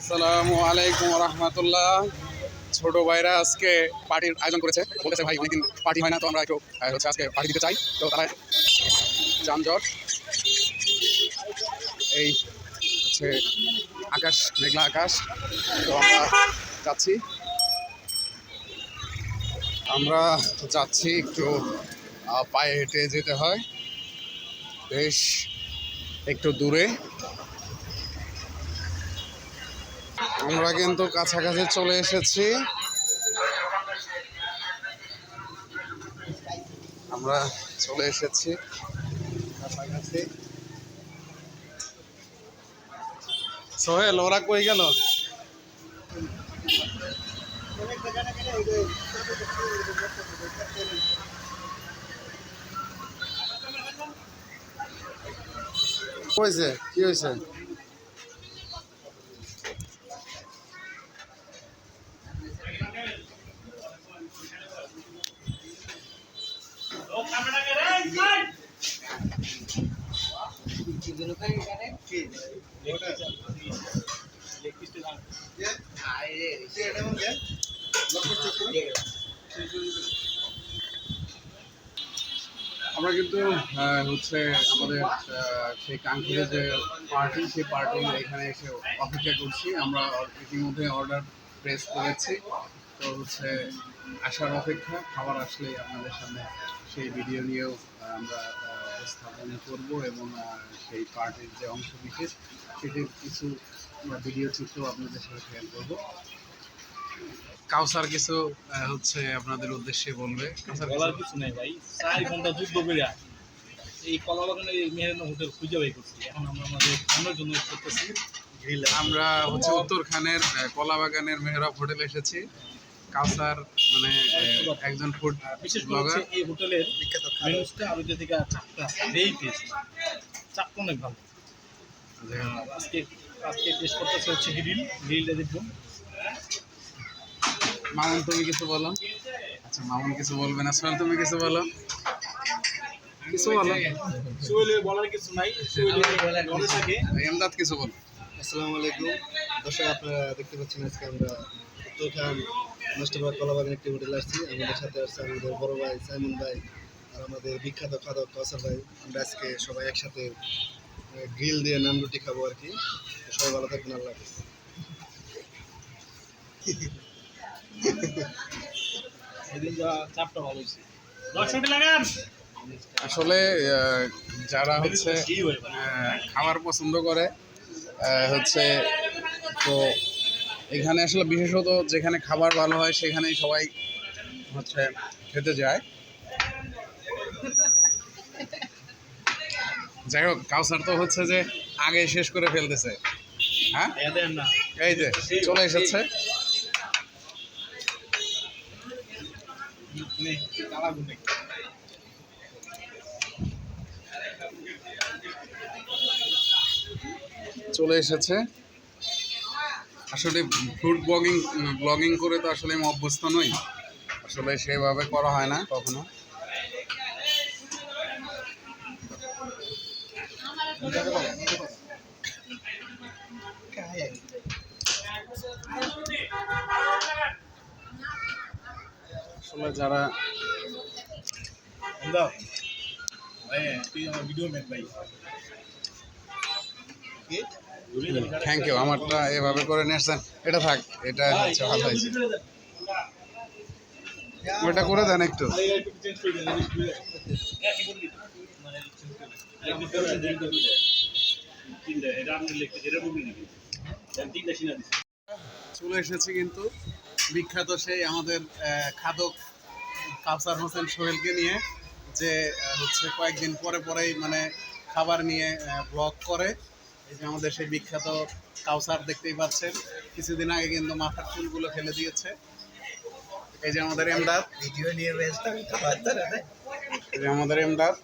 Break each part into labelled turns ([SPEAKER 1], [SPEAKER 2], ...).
[SPEAKER 1] আসসালামু আলাইকুম রহমতুল্লাহ ছোট ভাইরা আজকে পার্টির আয়োজন করেছে। বলেছে ভাই, অনেকদিন পার্টি হয় না, তো আমরা একটু হচ্ছে আজকে পার্টি দিতে চাই। তো তারা যানজট, এই হচ্ছে আকাশ, মেঘলা আকাশ। তো আমরা যাচ্ছি। আমরা যাচ্ছি একটু পায়ে হেঁটে যেতে হয়। বেশ, একটু দূরে। আমরা কিন্তু কাছাকাছি চলে এসেছি। আমরা চলে এসেছি সোহেল, ওরা কই গেল? হয়েছে কি হয়েছে আমরা কিন্তু হচ্ছে আমাদের সেই কাঙ্ক্ষিত যে পার্টি সেই পার্টি এখানে এসে অপেক্ষা করছি। আমরা ইতিমধ্যে অর্ডার প্রেস করেছি। তো হচ্ছে আসার অপেক্ষা, খাবার আসলেই আপনাদের সামনে সেই ভিডিও নিয়েও আমরা উপস্থাপন করব এবং সেই পার্টির যে অংশ বিশেষ সেটির কিছু ভিডিও চিত্র আপনাদের সাথে শেয়ার করব। কাউসার কিছু হচ্ছে আপনাদের উদ্দেশ্যে বলবে?
[SPEAKER 2] বলার কিছু নাই ভাই। চার ঘণ্টা যুদ্ধ করে এই কলা বাগানের এই মেহেরানা হোটেল খুঁজে বাই করছি। এখন আমরা আমাদের খানোর জন্য করতেছি। গ্রিল
[SPEAKER 1] আমরা হচ্ছে উত্তরখানের আহ, কলাবাগানের মেহরাব হোটেল এসেছি। কাউসার মানে একজন ফুড
[SPEAKER 2] বিশেষ করে এই হোটেলের মেনুসটা আরোগ্য থেকে চাপটা টেস্ট চাপটা অনেক ভালো। আজকে আজকে টেস্ট করতেছে হচ্ছে গ্রিল গ্রিলটা দেখুন
[SPEAKER 1] মামুন তুমি কিছু বলো? আচ্ছা মামুন কিছু বলবে না। সোহেল তুমি কিছু বলো? কিছু বলো।
[SPEAKER 2] সোহেলের বলার কিছু নাই। সোহেলের ঘরে থাকে
[SPEAKER 1] এমদাদ কিছু বলো।
[SPEAKER 3] আসসালামু আলাইকুম। দর্শক আপনারা দেখতে পাচ্ছেন আজকে আমরা উত্তরখান নষ্টপাড়া কলাবাগান একটি হোটেল আসছি। আমাদের সাথে আসছে আমাদের বড় ভাই সাইমন ভাই আর আমাদের বিখ্যাত খাদক কাউসার ভাই। আমরা আজকে সবাই একসাথে গ্রিল দিয়ে নান রুটি খাব আর কি। সবাই ভালো থাকবেন আল্লাহ
[SPEAKER 1] আসলে যারা হচ্ছে খাবার পছন্দ করে হচ্ছে তো এখানে আসলে বিশেষত যেখানে খাবার ভালো হয়, সেখানেই সবাই হচ্ছে খেতে যায়। যাই হোক, কাউসার তো হচ্ছে যে আগে শেষ করে ফেলতেছে। হ্যাঁ? এই যে, চলে এসেছে। চলে এসেছে। আসলে ফুড ব্লগিং ব্লগিং করে তো আসলে আমি অভ্যস্ত নই। আসলে সেভাবে করা হয় না কখনো। আসলে যারা
[SPEAKER 2] ভাই তুই আমার ভিডিও মেক ভাই।
[SPEAKER 1] থ্যাংক ইউ আমারটা এভাবে করে নিয়েছেন এটা থাক, এটা হচ্ছে ভালো হয়েছে। ওটা করে দেন একটু। চলে এসেছে কিন্তু বিখ্যাত সেই আমাদের খাদক কাউসার হোসেন সোহেলকে নিয়ে, যে হচ্ছে কয়েকদিন পরে পরেই মানে খাবার নিয়ে ব্লগ করে। এই যে আমাদের সেই বিখ্যাত কাউসার দেখতেই পাচ্ছেন। কিছুদিন আগে কিন্তু মাথার চুলগুলো ফেলে দিয়েছে। এই যে আমাদের এমদাদ।
[SPEAKER 3] ভিডিও নিয়ে ব্যস্ত
[SPEAKER 1] এই যে আমাদের এমদাদ।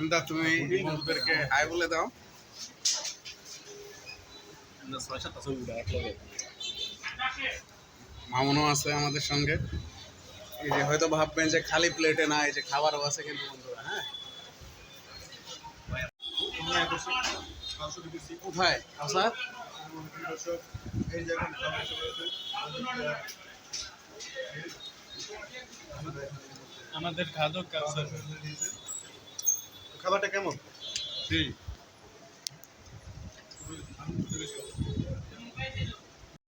[SPEAKER 1] এমদাদ তুমি বন্ধুদেরকে হাই বলে দাও। মামুনও আছে আমাদের সঙ্গে। এই যে হয়তো ভাববেন যে খালি প্লেটে না এই যে খাবারও আছে কিন্তু বন্ধুরা হ্যাঁ
[SPEAKER 3] শুরু করছি
[SPEAKER 1] কোথায় আসার
[SPEAKER 3] এই খাবার
[SPEAKER 2] আমাদের খাদক কাউসার
[SPEAKER 3] খাবারটা কেমন?
[SPEAKER 2] জি।